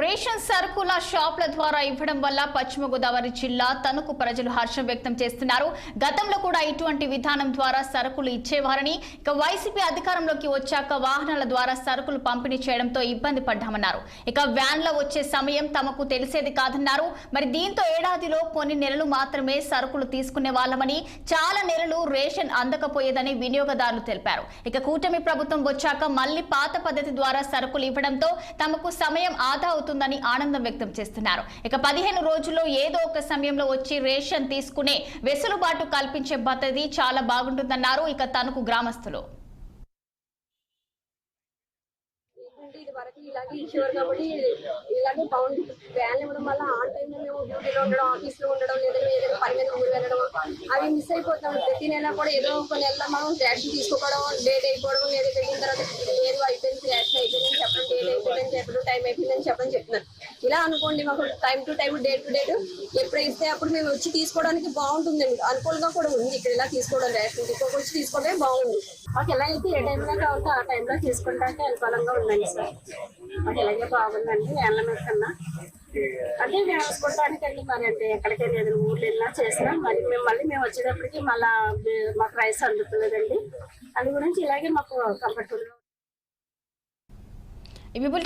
Ration సరుకుల షాపుల ద్వారా ఇవ్వడం వల్ల పశ్చిమ గోదావరి జిల్లా తణుకు ప్రజలు హర్షం వ్యక్తం చేస్తున్నారు. గతంలో కూడా ఇటువంటి విధానం ద్వారా సరుకులు ఇచ్చేవారని ఇక వైసీపీ అధికారంలోకి వచ్చాక వాహనాల ద్వారా సరుకులు పంపిణీ చేయడంతో ఇబ్బంది పడ్డామన్నారు. ఇక వ్యాన్లో వచ్చే సమయం తమకు తెలిసేది కాదన్నారు. మరి దీంతో ఏడాదిలో కొన్ని నెలలు మాత్రమే సరుకులు తీసుకునే వాళ్ళమని చాలా నెలలు రేషన్ అందకపోయేదని వినియోగదారులు తెలిపారు. ఇక కూటమి ప్రభుత్వం వచ్చాక మళ్ళీ పాత పద్ధతి ద్వారా సరుకులు ఇవ్వడంతో తమకు సమయం ఆదా అవుతుందని ఆనందం వ్యక్తం చేస్తున్నారు. ఇక పదిహేను రోజుల్లో ఏదో ఒక సమయంలో వచ్చి రేషన్ తీసుకునే వెసులుబాటు కల్పించే పద్ధతి చాలా బాగుంటుందన్నారు ఇక తనకు గ్రామస్తులు. ఇది వరకు ఇలాగే ఇచ్చేవారు కాబట్టి ఇలాగే బాగుంది వ్యాన్ ఇవ్వడం వల్ల ఆన్ టైంలో మేము డ్యూటీలో ఉండడం ఆఫీస్లో ఉండడం లేదా ఏదైనా పని మీద ఊరు వెళ్ళడం అవి మిస్ అయిపోతాం. ప్రతి నెల కూడా ఏదో ఒక నెల మనం ట్యాక్సీ తీసుకోవడం లేట్ అయిపోవడం లేదా వెళ్ళిన తర్వాత లేదు అయిపోయింది రేషన్ అయిపోయిందని చెప్పడం డేట్ ఎప్పుడు టైం అయిపోయిందని చెప్పని చెప్తున్నారు ఇలా అనుకోండి మాకు time to time day to date ఎప్పుడు ఇస్తే అప్పుడు మేము వచ్చి తీసుకోవడానికి అండి అనుకూలంగా కూడా ఉంది. ఇక్కడ ఇలా తీసుకోవడం రేషన్ తీసుకోక వచ్చి తీసుకోవడమే బాగుంది. మాకు ఎలా అయితే ఏ టైంలో కావాలో ఆ టైంలో తీసుకుంటానికి అనుకూలంగా ఉందండి సార్. మాకు ఇలాగే బాగుందండి వేళ్ళ మీద కన్నా. అంటే మేము వేసుకోవడానికి అండి మరి అంటే ఎక్కడికైనా ఏదైనా ఊర్లు వెళ్ళినా చేసినా మరి మేము మళ్ళీ మేము వచ్చేటప్పటికి మళ్ళా మాకు రైస్ అందుతులేదండి అందు గురించి ఇలాగే మాకు కంఫర్టబుల్ ఇవి